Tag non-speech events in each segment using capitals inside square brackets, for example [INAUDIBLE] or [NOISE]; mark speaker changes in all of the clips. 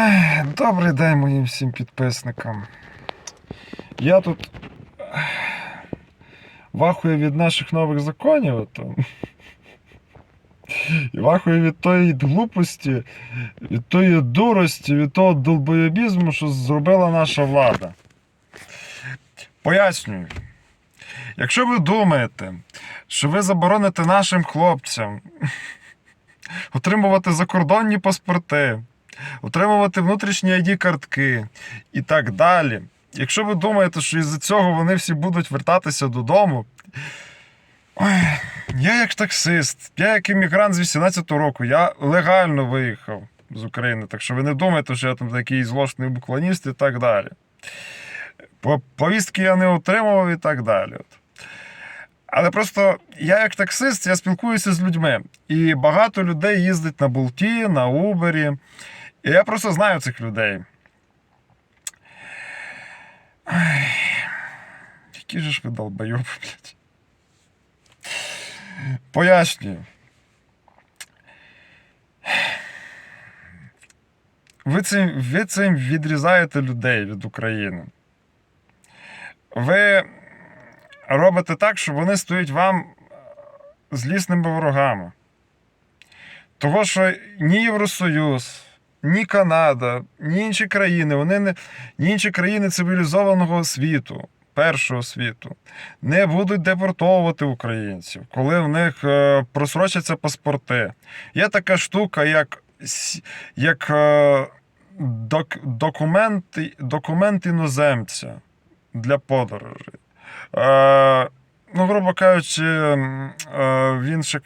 Speaker 1: Ой, добрий день моїм всім підписникам. Я тут вахую від наших нових законів. І вахую від тої глупості, від тої дурості, від того долбоєбізму, що зробила наша влада. Пояснюю. Якщо ви думаєте, що ви забороните нашим хлопцям [LAUGHS] отримувати закордонні паспорти, отримувати внутрішні ID картки і так далі. Якщо ви думаєте, що із-за цього вони всі будуть вертатися додому. Ой, я як таксист, я як іммігрант з 18-го року, я легально виїхав з України, так що ви не думаєте, що я там такий злочний буклоніст і так далі. Повістки я не отримував і так далі. Але просто я як таксист, я спілкуюся з людьми. І багато людей їздить на Болті, на Убері. І я просто знаю цих людей. Які же ж ви долбойоби, блядь. Пояснюю. Ви цим, ви цим відрізаєте людей від України. Ви робите так, щоб вони стають вам злісними ворогами. Того, що ні Євросоюз, ні Канада, ні інші країни, вони не, ні інші країни цивілізованого світу, першого світу, не будуть депортовувати українців, коли в них е, просрочаться паспорти. Є така штука, як, як е, док, документ, документ іноземця для подорожей. Ну, грубо кажучи, е, ще,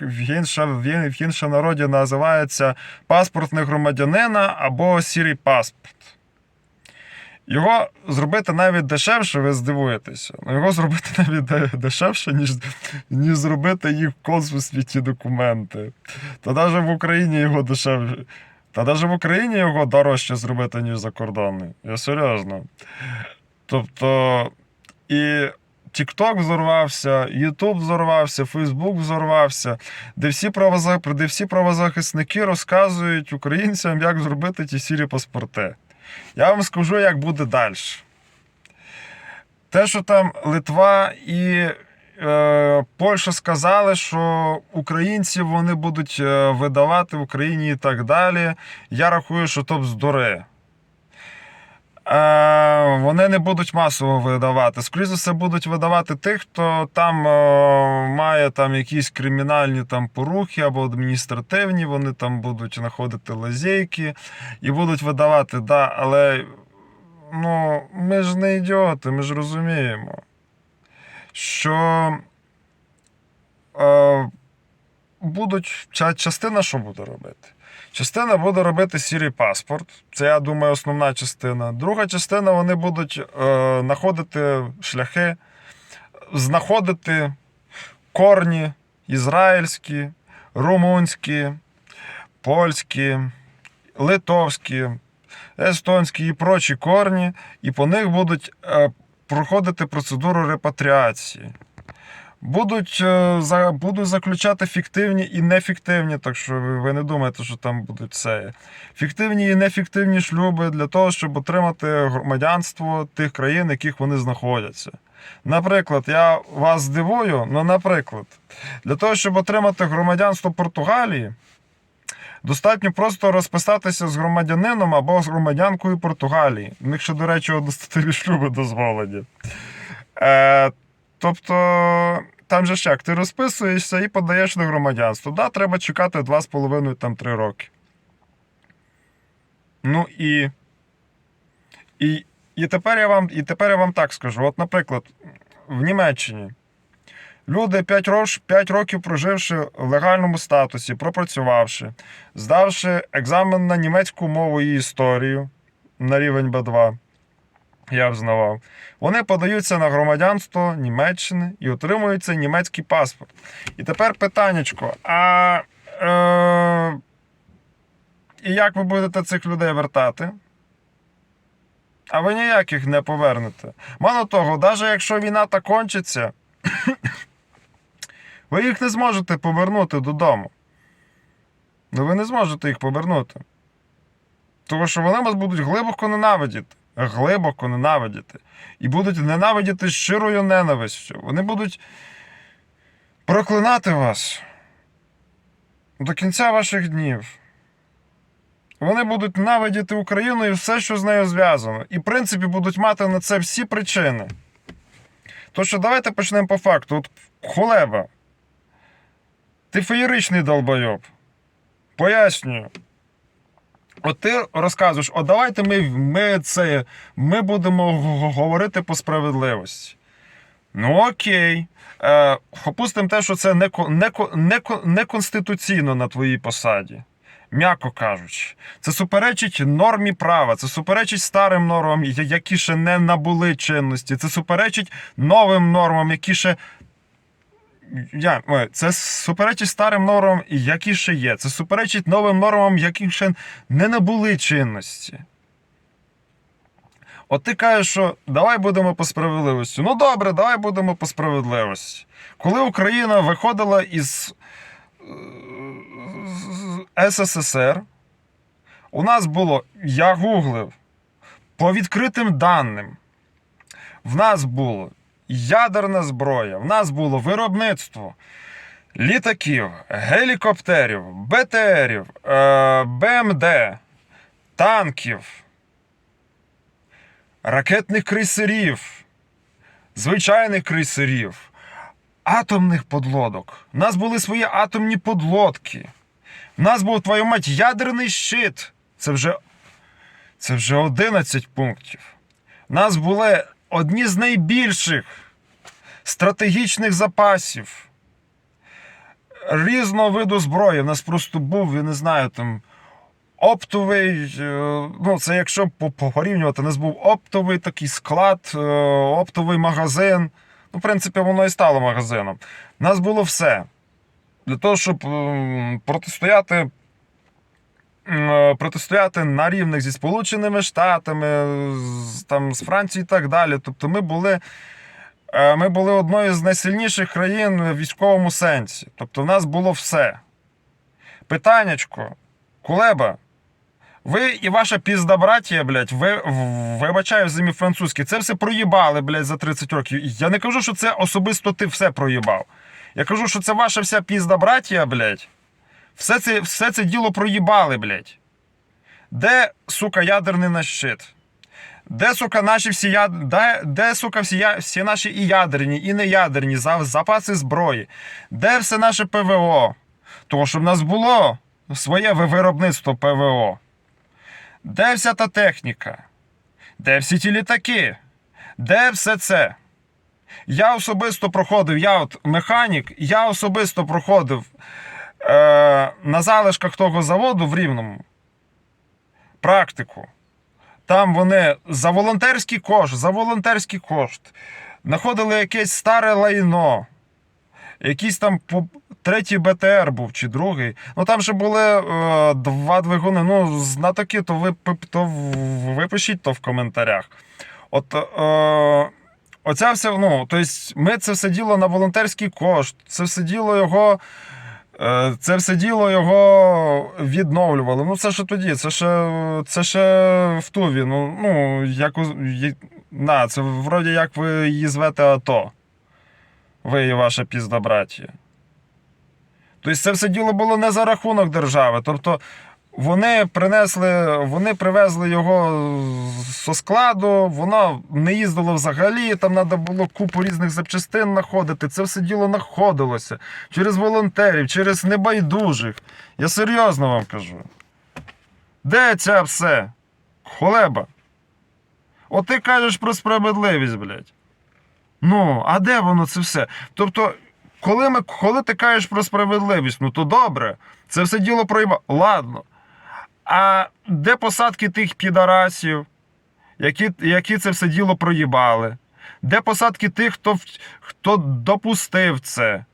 Speaker 1: він, він ще в народі називається паспорт не громадянина або сірий паспорт. Його зробити навіть дешевше, ви здивуєтеся. Ну, його зробити [LAUGHS] навіть дешевше, ніж, ніж зробити їх в консульстві ті документи. Та навіть в Україні його дешевше. Та навіть в Україні його дорожче зробити, ніж за кордоном. Я серйозно. Тобто, і TikTok взорвався, YouTube взорвався, Facebook взорвався, де всі, правоза- де всі правозахисники розказують українцям, як зробити ті сірі паспорти. Я вам скажу, як буде далі. Те, що там Литва і е, Польща сказали, що українців вони будуть е, видавати в Україні і так далі. Я рахую, що то бздури. Е, вони не будуть масово видавати. Скоріше все, будуть видавати тих, хто там е, має там якісь кримінальні там порухи або адміністративні, вони там будуть знаходити лазейки і будуть видавати, да, але ну, ми ж не ідіоти, ми ж розуміємо, що е, будуть частина, що буде робити? Частина буде робити сірий паспорт. Це, я думаю, основна частина. Друга частина вони будуть е, знаходити шляхи, знаходити корні ізраїльські, румунські, польські, литовські, естонські і прочі корні, і по них будуть е, проходити процедуру репатріації. Будуть, е, будуть заключати фіктивні і нефіктивні, так що ви, не думаєте, що там будуть це. Фіктивні і нефіктивні шлюби для того, щоб отримати громадянство тих країн, в яких вони знаходяться. Наприклад, я вас здивую, ну, наприклад, для того, щоб отримати громадянство Португалії, достатньо просто розписатися з громадянином або з громадянкою Португалії. У них ще, до речі, одностатеві шлюби дозволені. Е, тобто, там же ж як, ти розписуєшся і подаєш на громадянство. Да, треба чекати 2,5 там 3 роки. Ну і. І, і, тепер я вам, і тепер я вам так скажу: от, наприклад, в Німеччині люди 5, рош, 5 років проживши в легальному статусі, пропрацювавши, здавши екзамен на німецьку мову і історію на рівень Б2, я взнавав, вони подаються на громадянство Німеччини і отримують цей німецький паспорт. І тепер питаннячко, а е, як ви будете цих людей вертати? А ви ніяких не повернете. Мало того, навіть якщо війна та кончиться, [COUGHS] ви їх не зможете повернути додому. Ну ви не зможете їх повернути. Тому що вони вас будуть глибоко ненавидіти. Глибоко ненавидіти. І будуть ненавидіти щирою ненавистю. Вони будуть проклинати вас до кінця ваших днів. Вони будуть ненавидіти Україну і все, що з нею зв'язано. І, в принципі, будуть мати на це всі причини. То що давайте почнемо по факту. От Хулеба. Ти феєричний долбойоб. Пояснюю. От ти розказуєш, от давайте ми, ми, це, ми будемо говорити по справедливості. Ну окей. Е, опустимо те, що це не, не, не, не конституційно на твоїй посаді. М'яко кажучи, це суперечить нормі права, це суперечить старим нормам, які ще не набули чинності, це суперечить новим нормам, які ще. Я, це суперечить старим нормам, які ще є. Це суперечить новим нормам, які ще не набули чинності. От ти кажеш, що давай будемо по справедливості. Ну добре, давай будемо по справедливості. Коли Україна виходила із е, СССР, у нас було, я гуглив, по відкритим даним, в нас було ядерна зброя, в нас було виробництво літаків, гелікоптерів, БТРів, е, БМД, танків, ракетних крейсерів, звичайних крейсерів, атомних подлодок. У нас були свої атомні подлодки. У нас був твою мать ядерний щит. Це вже, це вже 11 пунктів. У нас були одні з найбільших стратегічних запасів різного виду зброї. У нас просто був, я не знаю, там оптовий. е, Ну, це якщо по- по- порівнювати, у нас був оптовий такий склад, е, оптовий магазин. Ну, в принципі, воно і стало магазином. У нас було все. Для того, щоб протистояти. М, Протистояти на рівних зі Сполученими Штатами, з, там, з Францією і так далі. Тобто ми були, е, ми були одною з найсильніших країн в військовому сенсі. Тобто в нас було все. Питаннячко, Кулеба, ви і ваша пізда братія, блядь, ви вибачаю за мій французький, це все проїбали, блядь, за 30 років. Я не кажу, що це особисто ти все проїбав. Я кажу, що це ваша вся пізда братія, блядь. Все це, все це діло проїбали, блядь. Де, сука, ядерний наш щит? Де, сука, наші всі яд... де, де, сука, всі, я... всі наші і ядерні, і неядерні запаси зброї? Де все наше ПВО? Того, щоб в нас було своє виробництво ПВО. Де вся та техніка? Де всі ті літаки? Де все це? Я особисто проходив, я от механік, я особисто проходив е, на залишках того заводу в Рівному практику. Там вони за волонтерський кошт, за волонтерський кошт знаходили якесь старе лайно, якийсь там третій БТР був чи другий. Ну там ще були е, два двигуни. Ну, знатоки, то ви, то в- ви пишіть то в коментарях. От е, оця все, ну, тобто ми це все діло на волонтерський кошт, це все діло його. Е, Це все діло його відновлювали. Ну, це ще тоді, це ще, це ще в Туві. Ну, ну як, у- на, це вроді як ви її звете АТО. Ви і ваша пізда братія. Тобто це все діло було не за рахунок держави. Тобто вони принесли, вони привезли його зі складу, воно не їздило взагалі, там треба було купу різних запчастин знаходити. Це все діло знаходилося через волонтерів, через небайдужих. Я серйозно вам кажу. Де це все? Холеба. От ти кажеш про справедливість, блядь. Ну, а де воно це все? Тобто, коли, ми, коли ти кажеш про справедливість, ну то добре, це все діло проїба. Ладно. А де посадки тих підарасів, які, які це все діло проїбали? Де посадки тих, хто, хто допустив це?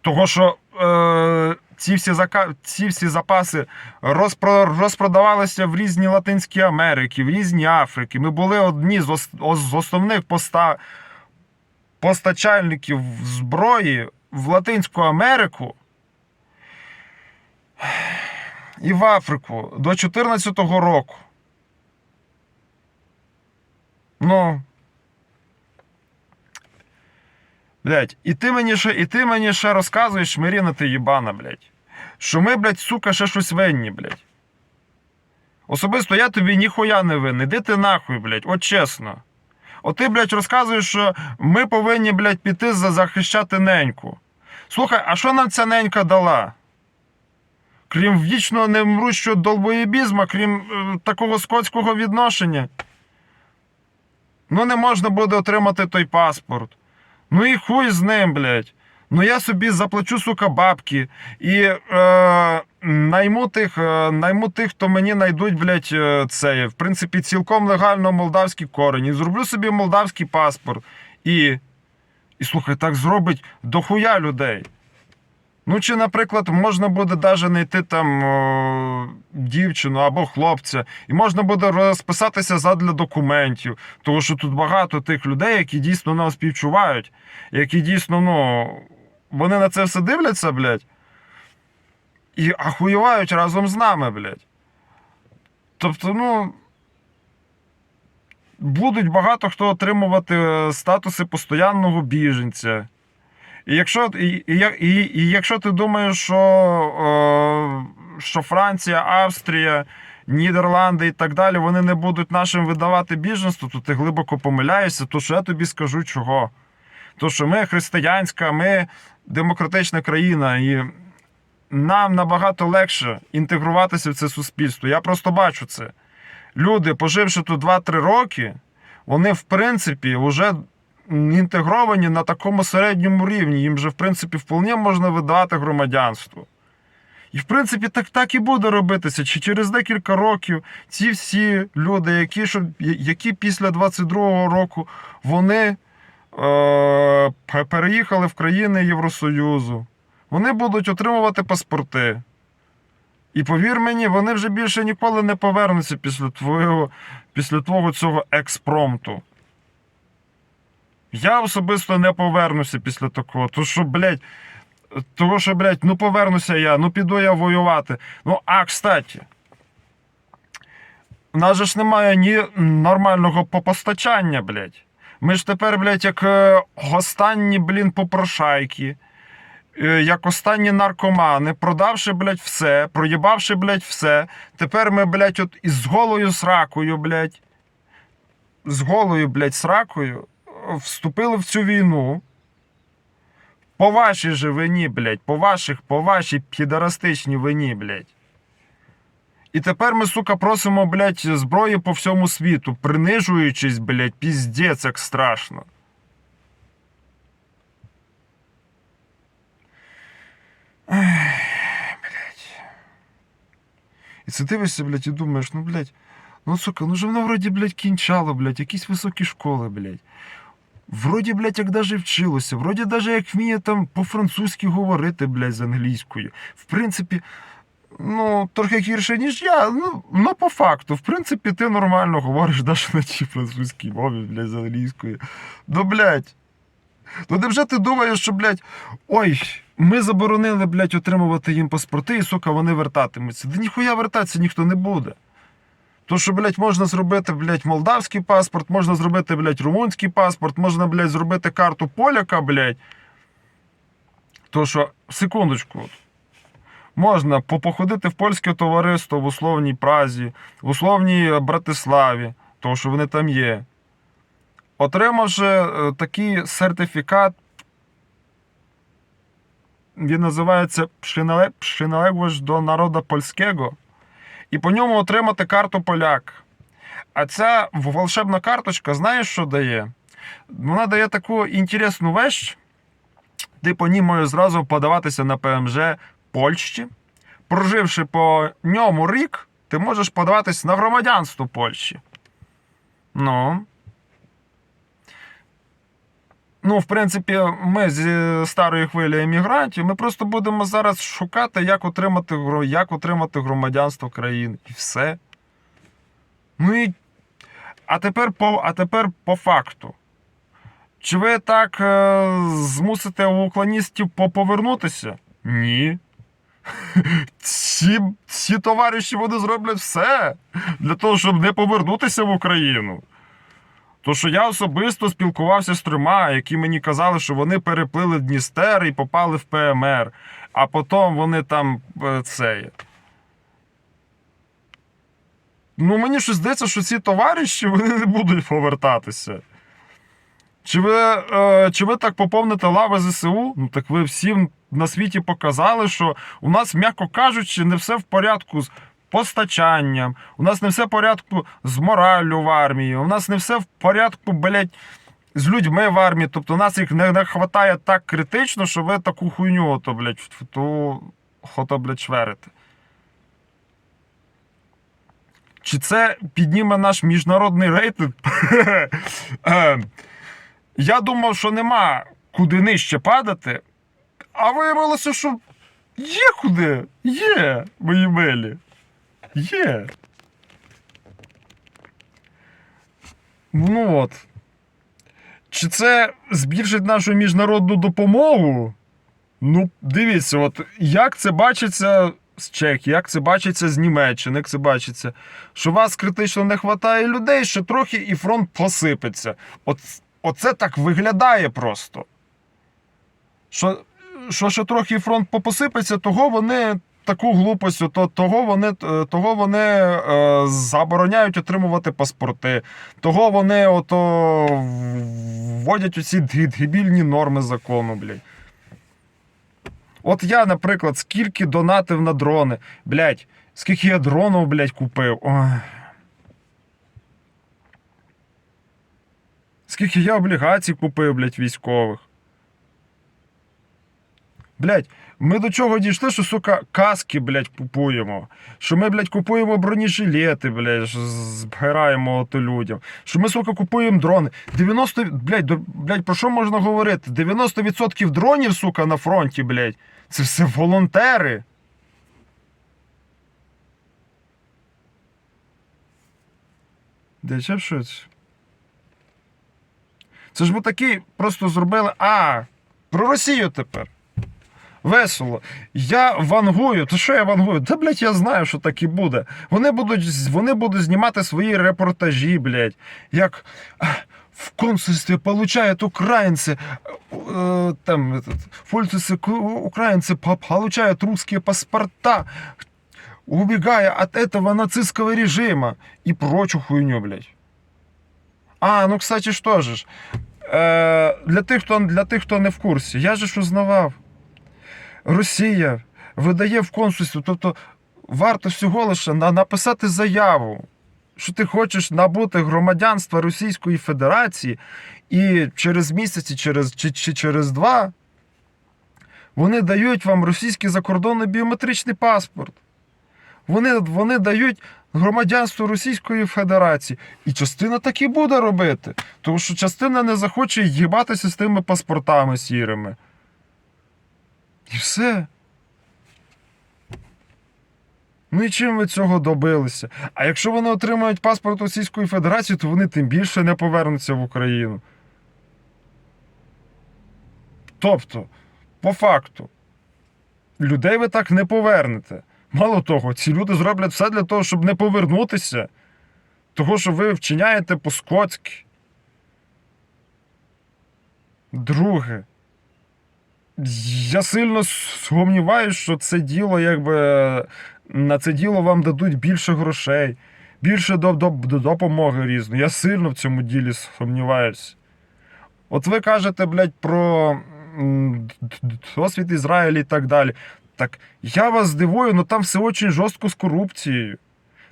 Speaker 1: Того, що е, ці, всі зака... ці всі запаси розпро... розпродавалися в різні Латинські Америки, в різні Африки. Ми були одні з, ос... з основних поста... постачальників зброї в Латинську Америку. І в Африку до 2014 року. Ну. Блять, і ти мені ще, і ти мені ще розказуєш, Маріна, ти їбана, блять. Що ми, блять, сука, ще щось винні, блять. Особисто я тобі ніхуя не винний. Іди ти нахуй, блять, от чесно. От ти, блядь, розказуєш, що ми повинні, блядь, піти за захищати неньку. Слухай, а що нам ця ненька дала? Крім вічно немрущого долбоєбізма, крім е, такого скотського відношення. Ну, не можна буде отримати той паспорт. Ну і хуй з ним, блядь. Ну я собі заплачу, сука, бабки. І е, найму тих, е, найму тих, хто мені знайдуть, блядь, е, це, в принципі, цілком легально молдавські корені. Зроблю собі молдавський паспорт. І, і слухай, так зробить дохуя людей. Ну, чи, наприклад, можна буде навіть знайти там дівчину або хлопця, і можна буде розписатися задля документів, тому що тут багато тих людей, які дійсно нас співчувають, які дійсно, ну, вони на це все дивляться, блядь, і ахуєвають разом з нами, блядь. Тобто, ну. Будуть багато хто отримувати е, статуси постоянного біженця. І якщо, і, і, і, і якщо ти думаєш, що, е, що Франція, Австрія, Нідерланди і так далі, вони не будуть нашим видавати біженство, то ти глибоко помиляєшся, то що я тобі скажу чого. То що ми християнська, ми демократична країна, і нам набагато легше інтегруватися в це суспільство. Я просто бачу це. Люди, поживши тут 2-3 роки, вони, в принципі, вже інтегровані на такому середньому рівні. Їм же, в принципі, вполне можна видавати громадянство. І, в принципі, так, так і буде робитися. Чи через декілька років ці всі люди, які, що, які після 22-го року вони е, переїхали в країни Євросоюзу, вони будуть отримувати паспорти. І повір мені, вони вже більше ніколи не повернуться після твого, після твого цього експромту. Я особисто не повернуся після такого. То що, блядь, того, що, блядь, ну повернуся я, ну піду я воювати. Ну, а, кстати, у нас же ж немає ні нормального попостачання, блядь. Ми ж тепер, блядь, як е, останні, блін, попрошайки, е, як останні наркомани, продавши, блядь, все, проїбавши, блядь, все. Тепер ми, блядь, от із голою сракою, блядь, з голою, блядь, сракою вступили в цю війну. По вашій же вині, блядь, по ваших, по вашій підарастичній вині, блядь. І тепер ми, сука, просимо, блядь, зброї по всьому світу, принижуючись, блядь, піздець, як страшно. Ай, блядь. І це дивишся, блядь, і думаєш, ну, блядь, ну, сука, ну же воно вроді, блядь, кінчало, блядь, якісь високі школи, блядь. Вроді, блядь, як даже вчилося, вроді даже як вміє там по-французьки говорити, блядь, з англійською. В принципі, ну, трохи гірше, ніж я, ну, ну по факту, в принципі, ти нормально говориш навіть на тій французькій мові, блядь, з англійською. Ну, блядь. Ну, невже ти думаєш, що, блядь, ой, ми заборонили, блядь, отримувати їм паспорти, і, сука, вони вертатимуться. Да ніхуя вертатися ніхто не буде. То, що, блядь, можна зробити, блядь, молдавський паспорт, можна зробити, блядь, румунський паспорт, можна, блядь, зробити карту поляка, блядь. То що, секундочку. Можна попоходити в польське товариство в условній Празі, в условній Братиславі, тому що вони там є. Отримавши е, такий сертифікат, він називається «Przyнале- «Przyналежність до народу польського і по ньому отримати карту поляк. А ця волшебна карточка, знаєш, що дає? Вона дає таку інтересну вещь. Ти по ній можеш зразу подаватися на ПМЖ Польщі. Проживши по ньому рік, ти можеш подаватися на громадянство Польщі. Ну. Ну, в принципі, ми зі старої хвилі емігрантів, ми просто будемо зараз шукати, як отримати, як отримати громадянство країни. І все. Ну і. А тепер по, а тепер по факту. Чи ви так е, змусите уклоністів повернутися? Ні. ці, ці товариші вони зроблять все для того, щоб не повернутися в Україну. То, що я особисто спілкувався з трьома, які мені казали, що вони переплили Дністер і попали в ПМР, а потім вони там е, це. Ну, мені щось здається, що ці товариші вони не будуть повертатися. Чи ви, е, чи ви так поповните лави ЗСУ? Ну так ви всім на світі показали, що у нас, м'яко кажучи, не все в порядку з постачанням, у нас не все в порядку з мораллю в армії, у нас не все в порядку, блядь, з людьми в армії. Тобто у нас їх не, не хватає так критично, що ви таку хуйню ото, блядь, ту хото, блядь, шверите. Чи це підніме наш міжнародний рейтинг? [LAUGHS] Е, Я думав, що нема куди нижче падати, а виявилося, що є куди. Є, мої милі. Є. Ну от. Чи це збільшить нашу міжнародну допомогу? Ну, дивіться, от як це бачиться з Чехії, як це бачиться з Німеччини, як це бачиться, що вас критично не вистачає людей, ще трохи і фронт посипеться. От, оце так виглядає просто. Що, що ще трохи фронт попосипеться, того вони таку глупость, то, того вони, е, того вони е, забороняють отримувати паспорти, того вони ото вводять оці дебільні норми закону, блядь. От я, наприклад, скільки донатив на дрони, блядь, скільки я дронів, блядь, купив. Ой. Скільки я облігацій купив, блядь, військових. Блядь, ми до чого дійшли, що, сука, каски, блядь, купуємо. Що ми, блядь, купуємо бронежилети, блядь, збираємо ото людям. Що ми, сука, купуємо дрони. 90, блядь, до- блядь, про що можна говорити? 90% дронів, сука, на фронті, блядь, це все волонтери. Де щось? Це ж ми такі просто зробили. А, про Росію тепер Весело. Я вангую. То що я вангую? Та, блядь, я знаю, що так і буде. Вони будуть, вони будуть знімати свої репортажі, блядь. Як а, в консульстві получають українці, е, там, этот, фольцесы, украинцы по- получают русские паспорта, убегая от этого нацистского режима и прочую хуйню, блядь. А, ну, кстати, що ж. Е, для, тих, хто, для тих, хто не в курсі, я же ж узнавав. Росія видає в консульстві, тобто варто всього лише написати заяву, що ти хочеш набути громадянства Російської Федерації, і через місяць, через, чи, чи через два вони дають вам російський закордонний біометричний паспорт. Вони, вони дають громадянство Російської Федерації. І частина так і буде робити. Тому що частина не захоче їбатися з тими паспортами сірими. І все. Ну і чим ви цього добилися? А якщо вони отримають паспорт Російської Федерації, то вони тим більше не повернуться в Україну. Тобто, по факту, людей ви так не повернете. Мало того, ці люди зроблять все для того, щоб не повернутися. Того, що ви вчиняєте по-скотськи. Друге. Я сильно сумніваюся, що це діло, якби на це діло вам дадуть більше грошей, більше до, до, до допомоги різної. Я сильно в цьому ділі сумніваюся. От ви кажете, блядь, про досвід Ізраїля і так далі. Так я вас здивую, але там все дуже жорстко з корупцією.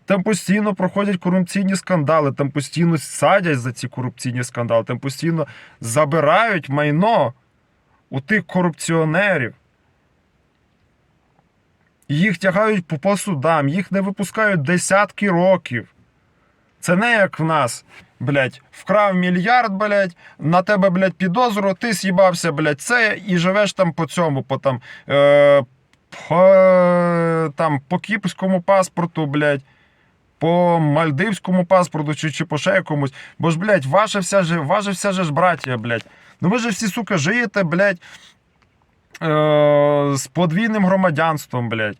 Speaker 1: Там постійно проходять корупційні скандали, там постійно садять за ці корупційні скандали, там постійно забирають майно у тих корупціонерів. Їх тягають по, по судам, їх не випускають десятки років. Це не як в нас, блядь, вкрав мільярд, блядь, на тебе, блядь, підозру, ти з'їбався, блядь, це і живеш там по цьому, по там, е, по, там, по кіпрському паспорту, блядь, по мальдивському паспорту чи, чи по ще якомусь. Бо ж, блядь, ваша вся же, ваша вся же ж братія, блядь. Ну ви же всі, сука, живете, блядь, е, з подвійним громадянством, блядь.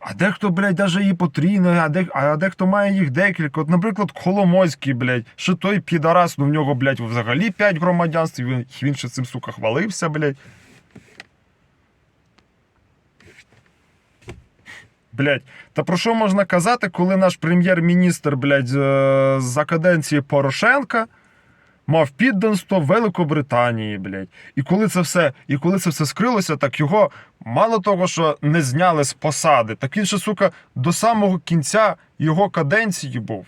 Speaker 1: А дехто, блядь, даже і потрійне, а, де, а дехто має їх декілька. От, наприклад, Коломойський, блядь, що той підарас, ну в нього, блядь, взагалі 5 громадянств, він, він ще цим, сука, хвалився, блядь. Блядь, та про що можна казати, коли наш прем'єр-міністр, блядь, е, за каденції Порошенка мав підданство Великобританії, блядь. І коли це все, і коли це все скрилося, так його мало того, що не зняли з посади, так він ще, сука, до самого кінця його каденції був.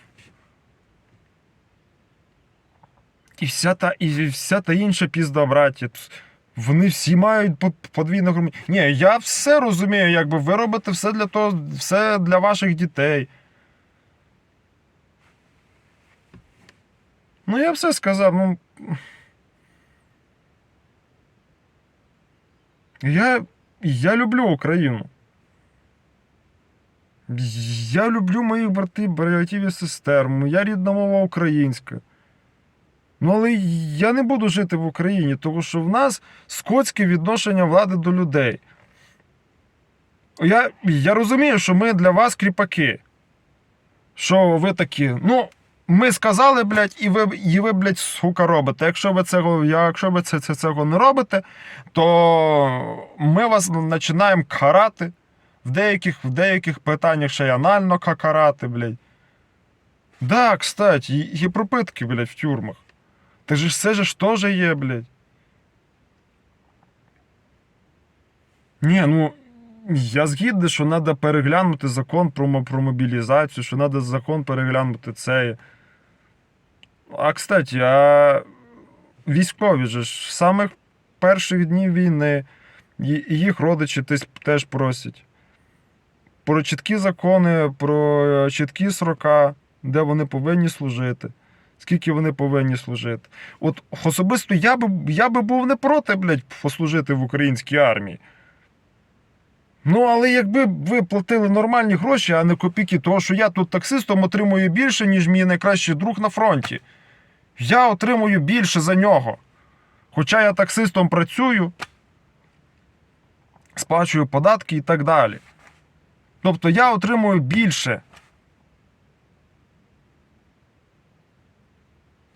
Speaker 1: І вся та, і вся та інша пізда, браті. Вони всі мають по- подвійне громадянство. Ні, я все розумію, якби ви робите все для того, все для ваших дітей. Ну, я все сказав, ну. Я, я люблю Україну. Я люблю моїх братів, братів і сестер. Моя рідна мова українська. Ну, але я не буду жити в Україні, тому що в нас скотське відношення влади до людей. Я, я розумію, що ми для вас кріпаки. Що ви такі, ну, ми сказали, блядь, і ви, і ви блядь, сука, робите. Якщо ви цього, якщо ви це, це, цього не робите, то ми вас починаємо карати. В деяких, в деяких питаннях ще й анально карати, блядь. Да, кстати, і пропитки, блядь, в тюрмах. Та же це ж теж є, блядь. Ні, ну. Я згідний, що треба переглянути закон про, про мобілізацію, що треба закон переглянути це. А кстати, а військові ж з самих перших днів війни їх родичі теж просять. Про чіткі закони, про е, чіткі срока, де вони повинні служити, скільки вони повинні служити. От особисто я би, я би був не проти, блядь, послужити в українській армії. Ну, але якби ви платили нормальні гроші, а не копійки, того, що я тут таксистом отримую більше, ніж мій найкращий друг на фронті. Я отримую більше за нього. Хоча я таксистом працюю, сплачую податки і так далі. Тобто я отримую більше.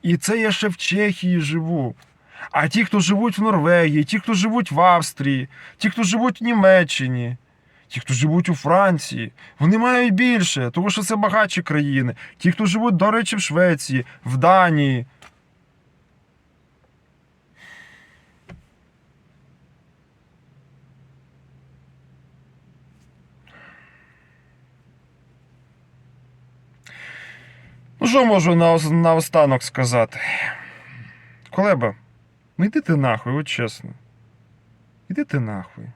Speaker 1: І це я ще в Чехії живу. А ті, хто живуть в Норвегії, ті, хто живуть в Австрії, ті, хто живуть в Німеччині, ті, хто живуть у Франції, вони мають більше, тому що це багатші країни. Ті, хто живуть, до речі, в Швеції, в Данії. Ну, що можу наос- наостанок сказати? Колеба, ну йди ти нахуй, от чесно. Іди ти нахуй.